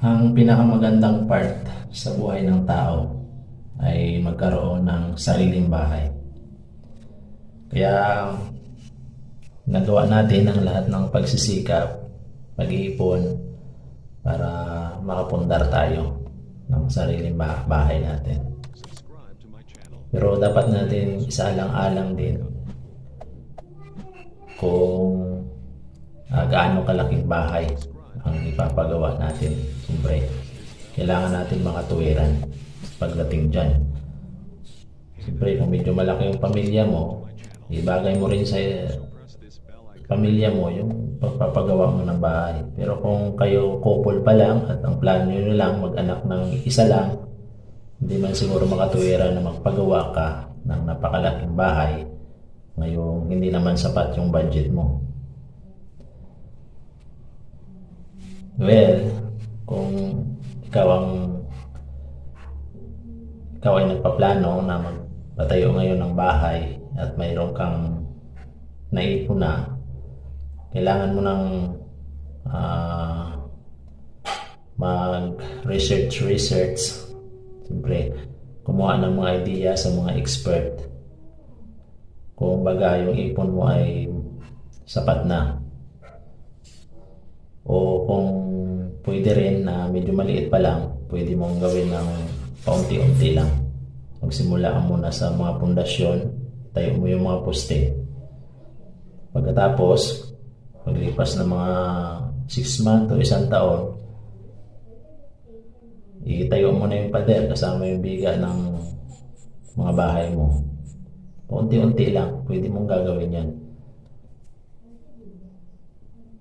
Ang pinakamagandang part sa buhay ng tao ay magkaroon ng sariling bahay. Kaya nagawa natin ang lahat ng pagsisikap, pag-iipon para makapundar tayo ng sariling bah- bahay natin. Pero dapat natin isaalang-alang din kung ah, gaano kalaking bahay ang ipapagawa natin. Siyempre, kailangan natin mga tuwiran pagdating dyan. Siyempre, kung medyo malaki yung pamilya mo, ibagay mo rin sa pamilya mo yung pagpapagawa mo ng bahay. Pero kung kayo couple pa lang at ang plano nyo lang mag-anak ng isa lang, hindi man siguro makatuwira na magpagawa ka ng napakalaking bahay ngayong hindi naman sapat yung budget mo. Well, kung ikaw ang ikaw ay nagpaplano na magpatayo ngayon ng bahay at mayroon kang naipon na, kailangan mo ng ah, mag-research research. Siyempre kumuha ng mga idea sa mga expert. Kung baga yung ipon mo ay sapat na. O kung pwede rin na medyo maliit pa lang. Pwede mong gawin ng paunti-unti lang. Magsimula ka muna sa mga pundasyon. Tayo mo yung mga poste. Pagkatapos paglipas ng mga 6 months o isang taon itayo mo na yung pader kasama yung biga ng mga bahay mo. Unti-unti lang, pwede mong gagawin yan.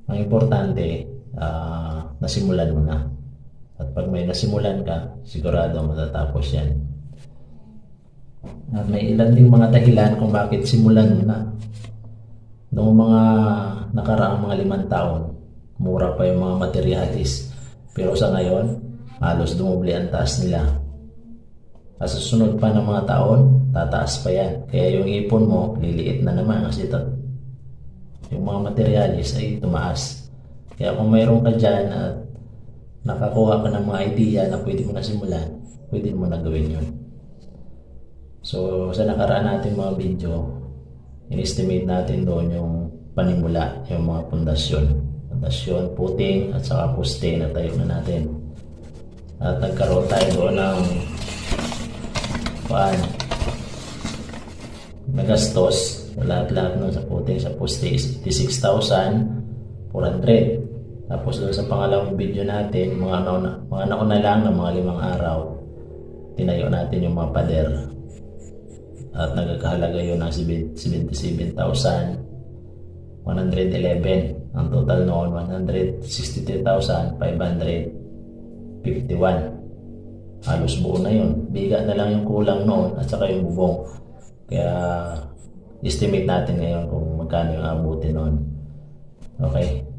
Ang importante, ah, nasimulan mo na. At pag may nasimulan ka, sigurado matatapos yan. At may ilan ding mga dahilan kung bakit simulan mo na. Noong mga nakaraang mga limang taon, mura pa yung mga materialis. Pero sa ngayon, halos dumubli ang taas nila. At susunod pa ng mga taon, tataas pa yan. Kaya yung ipon mo, liliit na naman kasi ito. Yung mga materialis ay tumaas. Kaya kung mayroon ka dyan at nakakuha ka ng mga idea na pwede mo na simulan, pwede mo na gawin yun. So, sa nakaraan natin mga video, in-estimate natin doon yung panimula, yung mga pundasyon. Pundasyon, puting, at saka poste na tayo na natin. At nagkaroon tayo doon ng paan nagastos lahat-lahat nun sa puting sa poste is 86,400 tapos doon sa pangalawang video natin mga nauna, mga nauna lang ng mga limang araw tinayo natin yung mga pader. At nagkakahalaga yun ng 77,111 ang total noon 163,551 halos buo na yun. Biga na lang yung kulang noon at saka yung bubong. Kaya estimate natin ngayon kung magkano yung abutin noon. Okay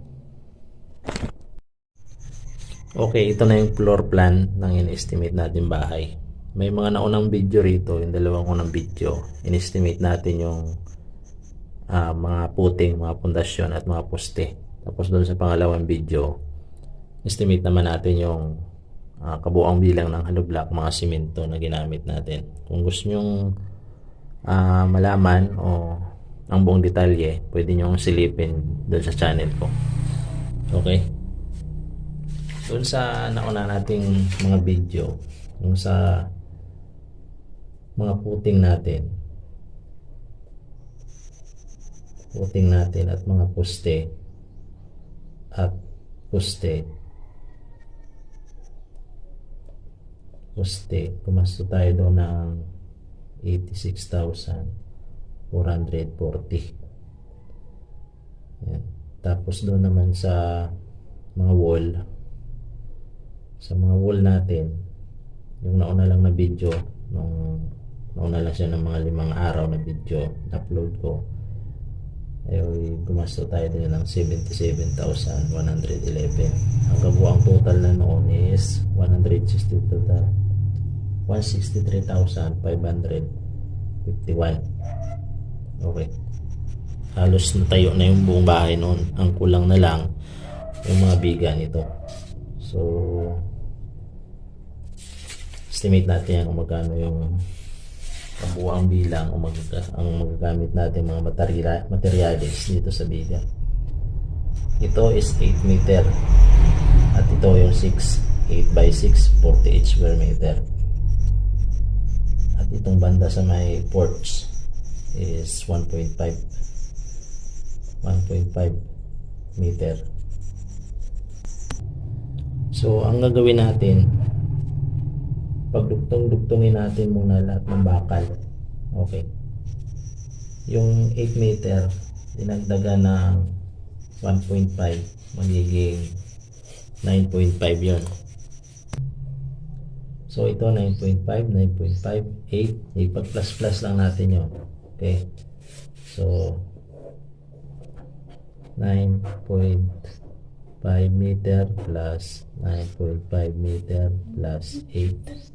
okay ito na yung floor plan ng in-estimate natin bahay may mga naunang video rito yung dalawang unang video in-estimate natin yung ah, mga puting, mga pundasyon at mga poste tapos doon sa pangalawang video estimate naman natin yung ah, kabuang bilang ng hollow block, mga simento na ginamit natin. Kung gusto nyong ah, malaman o ang buong detalye, pwede nyong silipin doon sa channel ko. Okay? Doon sa nauna nating mga video, yung sa mga puting natin, puting natin at mga poste at poste poste, pumasto tayo doon ng 86,440. Yan. Tapos doon naman sa mga wall, sa mga wall natin, yung nauna lang na video, nung nauna lang siya ng mga limang araw na video, upload ko, ay gumasto tayo din ng 77,111. Ang kabuang total na noon is 162 163,551. Okay. Halos natayo na yung buong bahay noon. Ang kulang na lang yung mga biga nito. So, estimate natin yan kung magkano yung kabuang bilang o mag, ang magagamit natin mga materyales dito sa biga. Ito is 8 meter at ito yung 6 8 by 6 48 square meter at itong banda sa may porch is 1.5 1.5 meter so ang gagawin natin pagdugtong-dugtongin natin muna lahat ng bakal. Okay. Yung 8 meter dinagdagan ng 1.5 magiging 9.5 yon so ito 9.5 9.5 8 ipag plus plus lang natin yon okay. So 9.5 meter plus 9.5 meter plus 8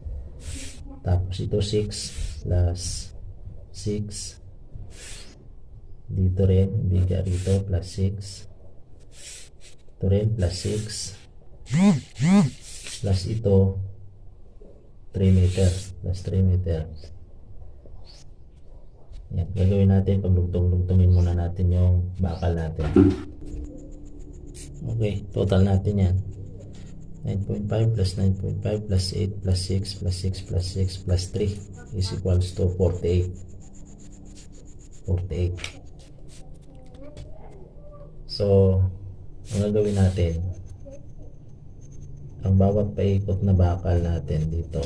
tapos ito 6 plus 6 dito rin biga rito plus 6 ito rin plus 6 plus ito 3 meter. Plus 3 meter. Yan gagawin natin paglugtong-lugtongin muna natin yung bakal natin. Okay total natin yan 9.5 plus 9.5 plus 8 plus 6 plus 6 plus 6 plus 3 is equals to 48 48 So, ang gagawin natin, ang bawat paikot na bakal natin dito,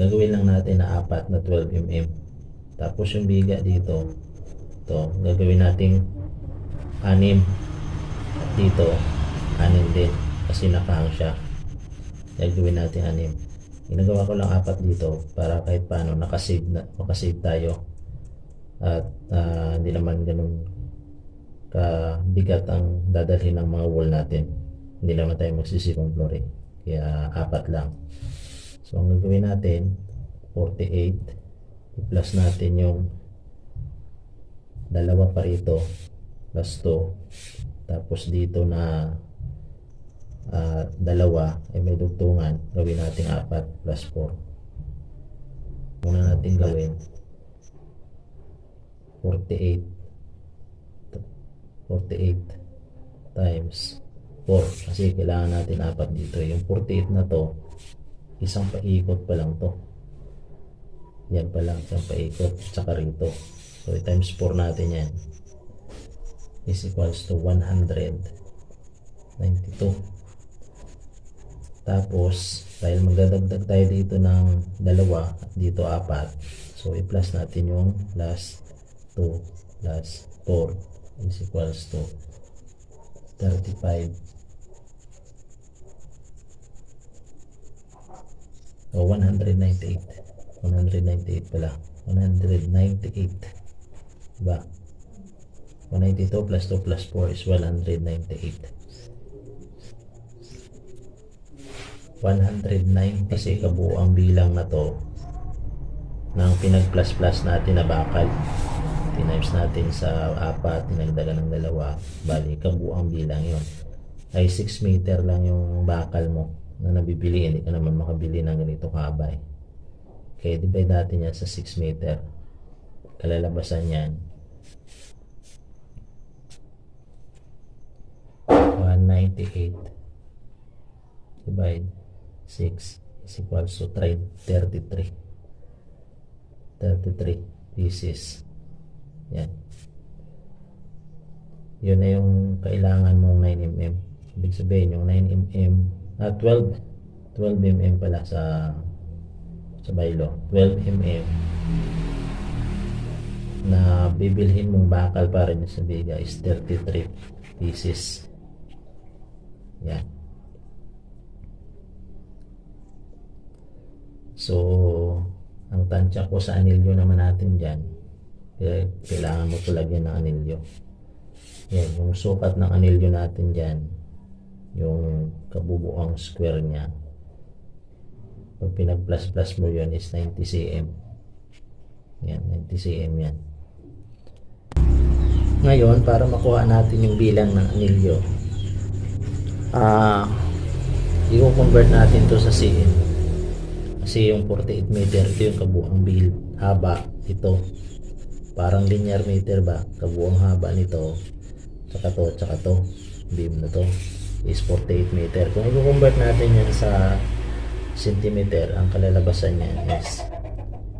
gagawin lang natin na apat na 12 mm. Tapos yung biga dito, to gagawin natin anim. At dito, anim din. Kasi nakahang siya. Gagawin natin anim. Ginagawa ko lang apat dito para kahit paano nakasave, na, makasave tayo. At ah, hindi naman ganun kabigat ang dadalhin ng mga wall natin. Hindi naman tayo magsisikong floor eh. Kaya apat lang. So ang gagawin natin 48 i-plus natin yung dalawa pa rito plus 2 tapos dito na ah, dalawa ay may dugtungan. Gawin natin apat plus 4 muna natin gawin. 48 48 times 4 kasi kailangan natin apat dito. Yung 48 na to isang paikot pa lang to. Yan pa lang isang paikot tsaka rito so times 4 natin yan is equals to 192 tapos dahil magdadagdag tayo dito ng dalawa dito apat so i-plus natin yung plus 2 plus 4 is equals to 35 o 198 198 pala. 198 diba? 192 plus 2 plus 4 is 198 109 kasi kabuang bilang na to ng pinag plus plus natin na bakal. Tinimes natin sa apat tinagdagan ng dalawa. Bali kabuang bilang yon ay 6 meter lang yung bakal mo na nabibili hindi ka naman makabili ng ganito kabay. Kaya divide natin yan sa 6 meter. Kalalabasan yan. 198 divide 6 is equals to 33 33 pieces yan. Yun na yung kailangan mong 9mm. Ibig sabihin yung 9mm, ah 12, 12mm pala sa sa baylo. 12mm na bibilhin mong bakal para niya sa biga is 33 pieces. Yan. So, ang tansya ko sa anilyo naman natin dyan, kailangan mo ito lagyan ng anilyo. Yan, yung sukat ng anilyo natin dyan, yung kabubuang square niya. Pag pinag-plus-plus mo yun is 90 cm. Yan, 90 cm yan. Ngayon, para makuha natin yung bilang ng anilyo, Ah, i-convert natin to sa cm. Kasi yung 48 meter, ito yung kabuang build. Haba, ito. Parang linear meter ba? Kabuang haba nito. Tsaka to, tsaka to. Beam na to is 48 meter. Kung i-convert natin yan sa centimeter, ang kalalabasan niya is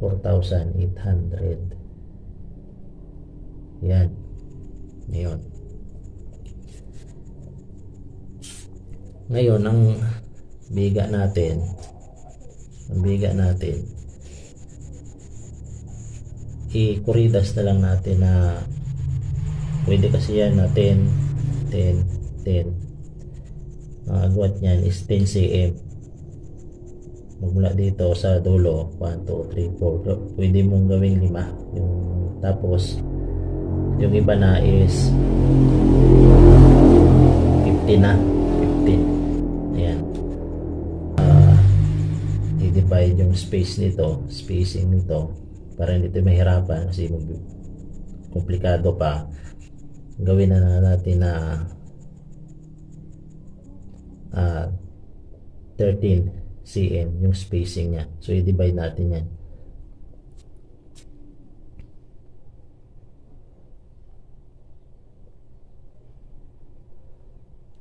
4,800. Yan. Ngayon. Ngayon, ang biga natin, ang biga natin, i-kuridas na lang natin na pwede kasi yan na 10, 10, 10. Ang agwat niyan is 10 cm. Magmula dito sa dulo, 1, 2, 3, 4. Pwede mong gawing 5. Yung, tapos, yung iba na is 50 na. 15. I-divide yung space nito, spacing nito, para hindi tayo mahirapan kasi komplikado pa. Gawin na na natin na ah 13 cm yung spacing niya. So, i-divide natin yan.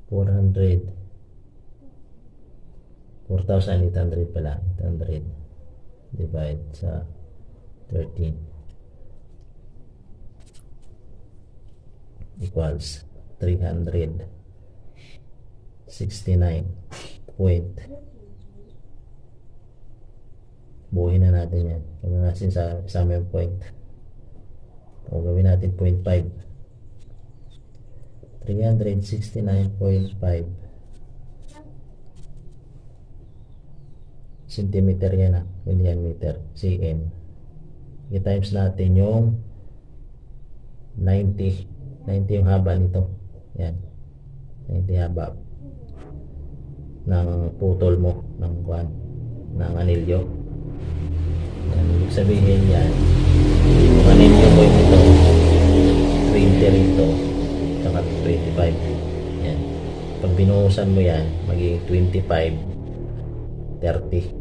Four hundred. 4,800 pala. 800 divide sa 13 equals 369 point. Buuhin na natin yan. Gawin natin sa isama yung point. O gawin natin 0.5 369.5 centimeter yan ah, hindi yan meter, cm. I-times natin yung 90, 90 yung haba nito. Yan. 90 haba ng putol mo ng kwan ng anilyo. Yan, ibig sabihin yan yung anilyo ko ito 20 rito saka 25 yan pag binuhusan mo yan magiging 25 30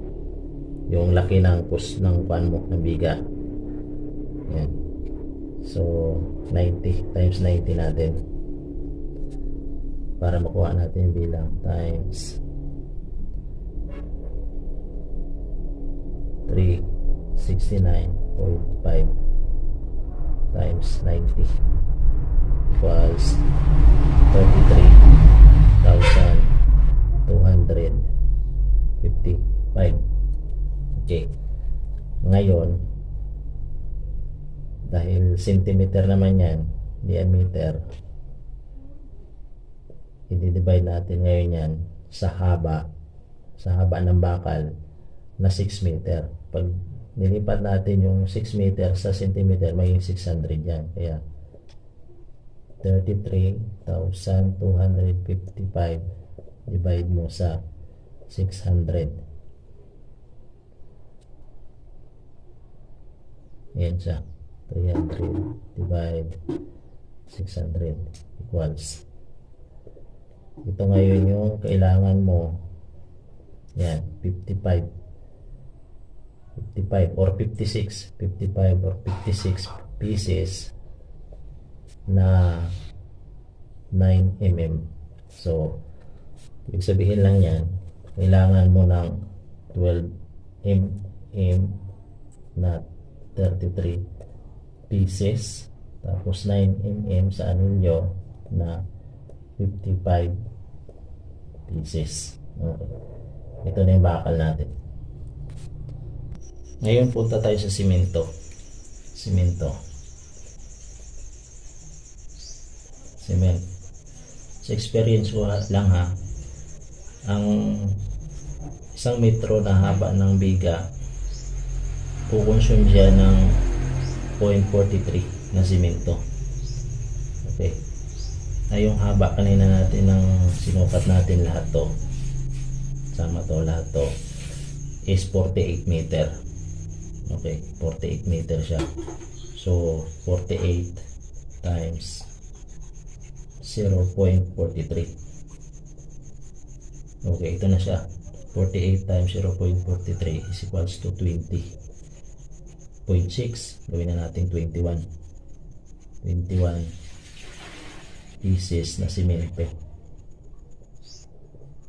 yung laki ng pus ng kwan mo ng biga. Yan. So 90 times 90 natin. Para makuha natin yung bilang times 369.5 times 90 equals 33,255 Okay. Ngayon, dahil centimeter naman yan, diameter, i-divide natin ngayon yan sa haba, sa haba ng bakal na 6 meter. Pag nilipat natin yung 6 meter sa centimeter, maging 600 yan. Kaya, 33,255 divide mo sa 600 Ayan siya. 300 divide 600 equals. Ito ngayon yung kailangan mo. Yan, 55. 55 or 56. 55 or 56 pieces na 9 mm. So, ibig sabihin lang yan, kailangan mo ng 12 mm na 33 pieces. Tapos 9 mm sa anilyo na 55 pieces. Okay. ito na yung bakal natin. Ngayon punta tayo sa simento. Simento. Cement. Sa experience ko lang ha ang isang metro na haba ng biga kukonsume siya ng 0.43 na simento. Okay. Ay yung haba kanina natin ng sinukat natin lahat to. Sama to lahat to is 48 meter. Okay, 48 meter siya. So 48 times 0.43 Okay, ito na siya. 48 times 0.43 is equals to 20. 0.6. Gawin na natin 21. 21 pieces na simento.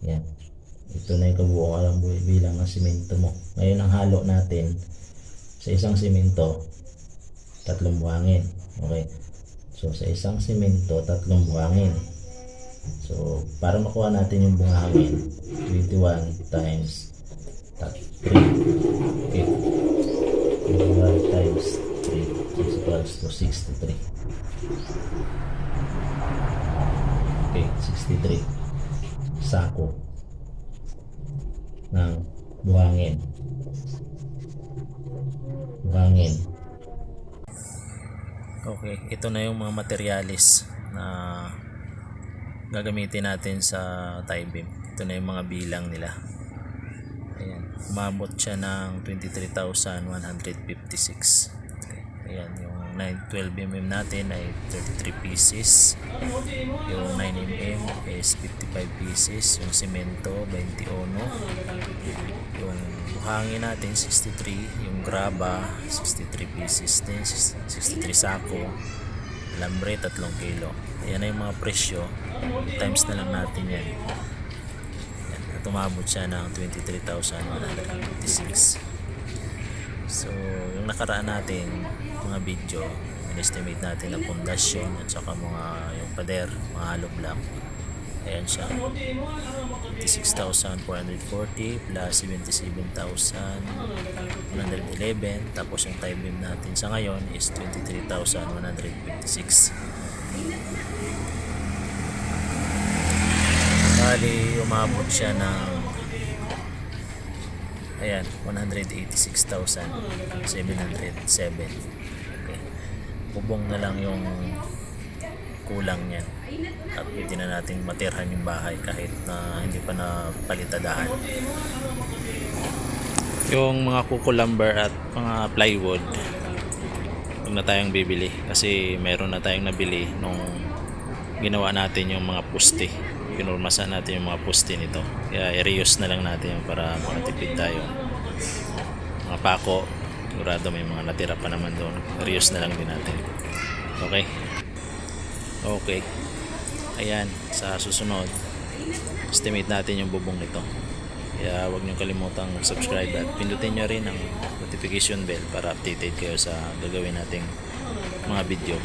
Yan. Ito na yung kabuuan alam bilang ng simento mo. Ngayon ang halo natin sa isang simento, tatlong buhangin. Okay. So sa isang simento, tatlong buhangin. So para makuha natin yung buhangin, 21 times 3. Okay. 21 times 3 is equals to 63. Okay, 63. Sako ng buhangin. Buhangin. Okay, ito na yung mga materialis na gagamitin natin sa tie beam. Ito na yung mga bilang nila. Ayan, umabot siya ng 23,156. Okay. Ayan, yung 912 mm natin ay 33 pieces. Yung 9 mm is 55 pieces. Yung semento, 21. Yung buhangin natin, 63. Yung graba, 63 pieces din. 63 sako. Lambre, 3 kilo. Ayan yung mga presyo. Times na lang natin yan. At umabot siya ng 23,156. So, yung nakaraan natin mga video, in-estimate natin ang pundasyon at saka mga yung pader, mga hollow block. Ayan siya. 56,440 plus 77,111 tapos yung time beam natin sa ngayon is 23,156 Bali, umabot siya ng ayan, 186,707 okay. bubong na lang yung kulang niyan at pwede na nating matirhan yung bahay kahit na hindi pa na palitadahan yung mga kuko lumber at mga plywood huwag na tayong bibili kasi meron na tayong nabili nung ginawa natin yung mga puste pinurmasan natin yung mga puste nito. Kaya i-reuse na lang natin para makatipid tayo. Mga pako sigurado may mga natira pa naman doon. Reuse na lang din natin. Okay. Okay. Ayan sa susunod estimate natin yung bubong nito. Kaya huwag niyo kalimutang subscribe at pindutin nyo rin ang notification bell para updated kayo sa gagawin nating mga video